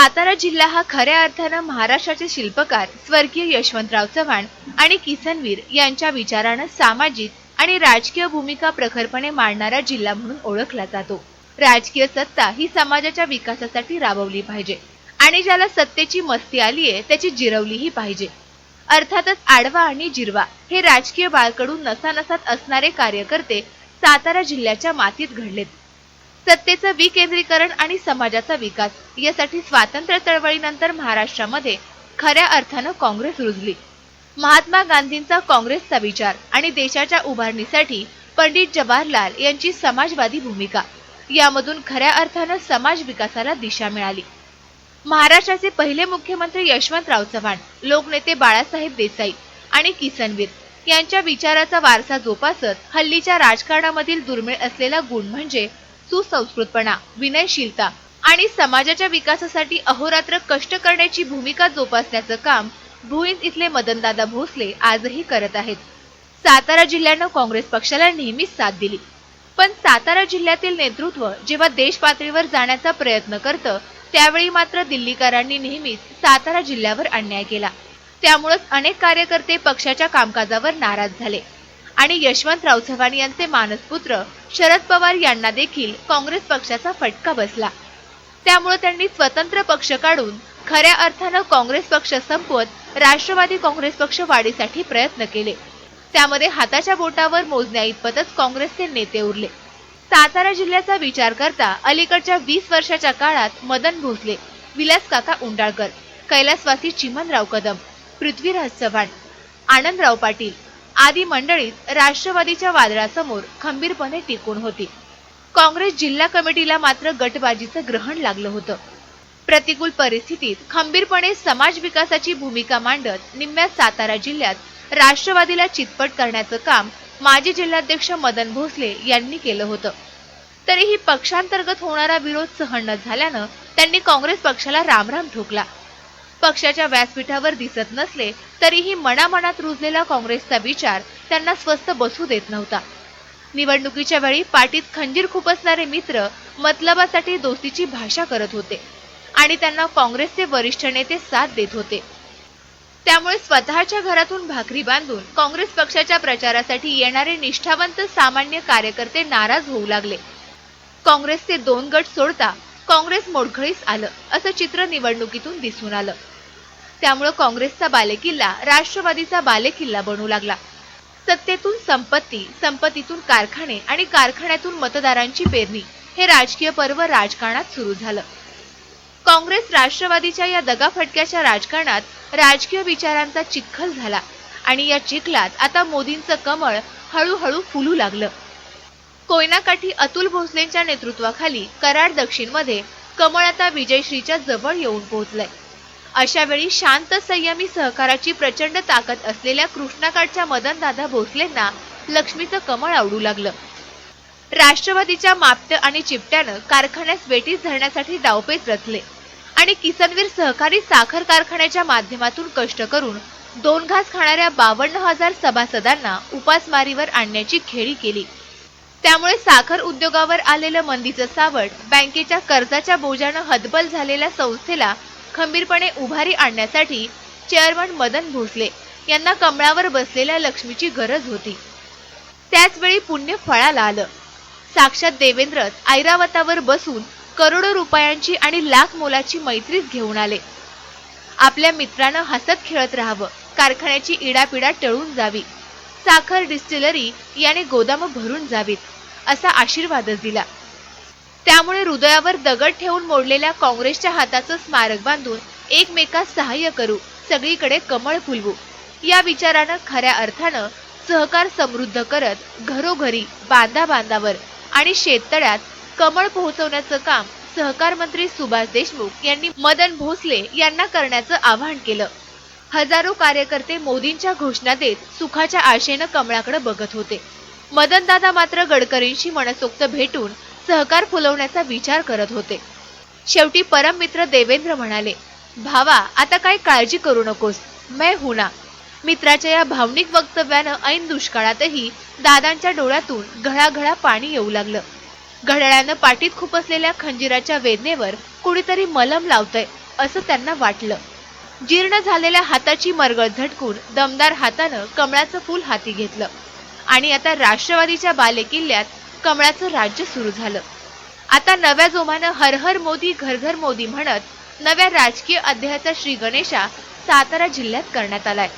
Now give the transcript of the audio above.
सातारा जिल्हा हा खऱ्या अर्थानं महाराष्ट्राचे शिल्पकार स्वर्गीय यशवंतराव चव्हाण आणि किसनवीर यांच्या विचारानं सामाजिक आणि राजकीय भूमिका प्रखरपणे मांडणारा जिल्हा म्हणून ओळखला जातो. राजकीय सत्ता ही समाजाच्या विकासासाठी राबवली पाहिजे आणि ज्याला सत्तेची मस्ती आलीये त्याची जिरवलीही पाहिजे. अर्थातच आडवा आणि जिरवा हे राजकीय बाळकडून नसानसात असणारे कार्यकर्ते सातारा जिल्ह्याच्या मातीत घडलेत. सत्तेचं विकेंद्रीकरण आणि समाजाचा विकास. यासाठी स्वातंत्र्य चळवळीनंतर महाराष्ट्रामध्ये खऱ्या अर्थानं काँग्रेस रुजली. महात्मा गांधींचा काँग्रेसचा विचार आणि देशाच्या उभारणीसाठी पंडित जवाहरलाल यांची समाजवादी भूमिका. यामधून खऱ्या अर्थानं समाज विकासाला दिशा मिळाली. महाराष्ट्राचे पहिले मुख्यमंत्री यशवंतराव चव्हाण लोकनेते बाळासाहेब देसाई आणि किसनवीर यांच्या विचाराचा वारसा जोपासत हल्लीच्या राजकारणामधील दुर्मिळ असलेला गुण म्हणजे सुसंस्कृतपणा विनयशीलता आणि समाजाच्या विकासासाठी अहोरात्र कष्ट करण्याची भूमिका जोपासण्याचं काम भुईंज इथले मदनदादा भोसले आजही करत आहेत. सातारा जिल्ह्यानं काँग्रेस पक्षाला नेहमीच साथ दिली. पण सातारा जिल्ह्यातील नेतृत्व जेव्हा देश पातळीवर जाण्याचा प्रयत्न करतं त्यावेळी मात्र दिल्लीकरांनी नेहमीच सातारा जिल्ह्यावर अन्याय केला. त्यामुळेच अनेक कार्यकर्ते पक्षाच्या कामकाजावर नाराज झाले. आणि यशवंतराव चव्हाण यांचे मानसपुत्र शरद पवार यांना देखील काँग्रेस पक्षाचा फटका बसला. त्यामुळे त्यांनी स्वतंत्र पक्ष काढून खऱ्या अर्थानं काँग्रेस पक्ष संपवत राष्ट्रवादी काँग्रेस पक्ष वाढीसाठी प्रयत्न केले. त्यामध्ये हाताच्या बोटावर मोजण्या इतपतच काँग्रेसचे नेते उरले. सातारा जिल्ह्याचा विचार करता अलीकडच्या वीस वर्षाच्या काळात मदन भोसले विलास काका उंडाळकर कैलासवासी चिमनराव कदम पृथ्वीराज चव्हाण आनंदराव पाटील आदी मंडळीत राष्ट्रवादीच्या वादळासमोर खंबीरपणे टिकून होती. काँग्रेस जिल्हा कमिटीला मात्र गटबाजीचं ग्रहण लागलं होतं. प्रतिकूल परिस्थितीत खंबीरपणे समाज विकासाची भूमिका मांडत निम्म्या सातारा जिल्ह्यात राष्ट्रवादीला चितपट करण्याचं काम माजी जिल्हाध्यक्ष मदन भोसले यांनी केलं होतं. तरीही पक्षांतर्गत होणारा विरोध सहन न झाल्यानं त्यांनी काँग्रेस पक्षाला रामराम ठोकला. पक्षाच्या व्यासपीठावर दिसत नसले तरीही मनामनात रुजलेला काँग्रेसचा विचार त्यांना स्वस्त बसू देत नव्हता. निवडणुकीच्या वेळी पाठीत खंजीर खुपसणारे मित्र मतलबासाठी दोस्तीची भाषा करत होते आणि त्यांना काँग्रेसचे वरिष्ठ नेते साथ देत होते. त्यामुळे स्वतःच्या घरातून भाकरी बांधून काँग्रेस पक्षाच्या प्रचारासाठी येणारे निष्ठावंत सामान्य कार्यकर्ते नाराज होऊ लागले. काँग्रेसचे दोन गट सोडता काँग्रेस मोडखळीस आलं असं चित्र निवडणुकीतून दिसून आलं. त्यामुळं काँग्रेसचा बालेकिल्ला राष्ट्रवादीचा बालेकिल्ला बनू लागला. सत्तेतून संपत्ती संपत्तीतून कारखाने आणि कारखान्यातून मतदारांची पेरणी हे राजकीय पर्व राजकारणात सुरू झालं. काँग्रेस राष्ट्रवादीच्या या दगाफटक्याच्या राजकारणात राजकीय विचारांचा चिखल झाला आणि या चिखलात आता मोदींचं कमळ हळूहळू फुलू लागलं. कोयनाकाठी अतुल भोसलेंच्या नेतृत्वाखाली कराड दक्षिणमध्ये कमळ आता विजयश्रीच्या जवळ येऊन पोहोचलंय. अशा वेळी शांत संयमी सहकाराची प्रचंड ताकद असलेल्या कृष्णाकाठच्या मदनदादा भोसलेंना लक्ष्मीचं कमळ आवडू लागलं. राष्ट्रवादीच्या मापट आणि चिपट्यानं कारखान्यास वेटीस धरण्यासाठी डावपेच रचले आणि किसनवीर सहकारी साखर कारखान्याच्या माध्यमातून कष्ट करून दोन घास खाणाऱ्या बावन्न हजार सभासदांना उपासमारीवर आणण्याची खेळी केली. त्यामुळे साखर उद्योगावर आलेलं मंदीचं सावट बँकेच्या कर्जाच्या बोजानं हतबल झालेल्या संस्थेला खंबीरपणे उभारी आणण्यासाठी चेअरमन मदन भोसले यांना कमळावर बसलेल्या लक्ष्मीची गरज होती. त्याचवेळी पुण्य फळाला आलं. साक्षात देवेंद्रच ऐरावतावर बसून करोडो रुपयांची आणि लाख मोलाची मैत्रीच घेऊन आले. आपल्या मित्रानं हसत खेळत राहावं कारखान्याची इडापिडा टळून जावी. साखर डिस्टिलरी याने गोदाम भरून जावीत असा आशीर्वादच दिला. त्यामुळे हृदयावर दगड ठेवून मोडलेल्या काँग्रेसच्या हाताचं स्मारक बांधून एकमेकास सहाय्य करू सगळीकडे कमळ फुलवू. या विचारानं खऱ्या अर्थानं सहकार समृद्ध करत घरोघरी बांधा बांधावर आणि शेततळ्यात कमळ पोहोचवण्याचं काम सहकार मंत्री सुभाष देशमुख यांनी मदन भोसले यांना करण्याचं आवाहन केलं. हजारो कार्यकर्ते मोदींच्या घोषणा देत सुखाच्या आशेनं कमळाकडे बघत होते. मदनदादा मात्र गडकरींशी मनसोक्त भेटून सहकार फुलवण्याचा विचार करत होते. शेवटी परममित्र देवेंद्र म्हणाले भावा आता काही काळजी करू नकोस. मैं हुना मित्राच्या या भावनिक वक्तव्यानं ऐन दुष्काळातही दादांच्या डोळ्यातून घळाघळा पाणी येऊ लागलं. घड्याळानं पाठीत खुपसलेल्या खंजिराच्या वेदनेवर कुणीतरी मलम लावतंय असं त्यांना वाटलं. जीर्ण झालेल्या हाताची मरगळ झटकून दमदार हातानं कमळाचं फूल हाती घेतलं. आणि आता राष्ट्रवादीच्या बालेकिल्ल्यात कमळाचं राज्य सुरू झालं. आता नव्या जोमानं हर हर मोदी घर घर मोदी म्हणत नव्या राजकीय अध्यायाचा श्री गणेशा सातारा जिल्ह्यात करण्यात आलाय.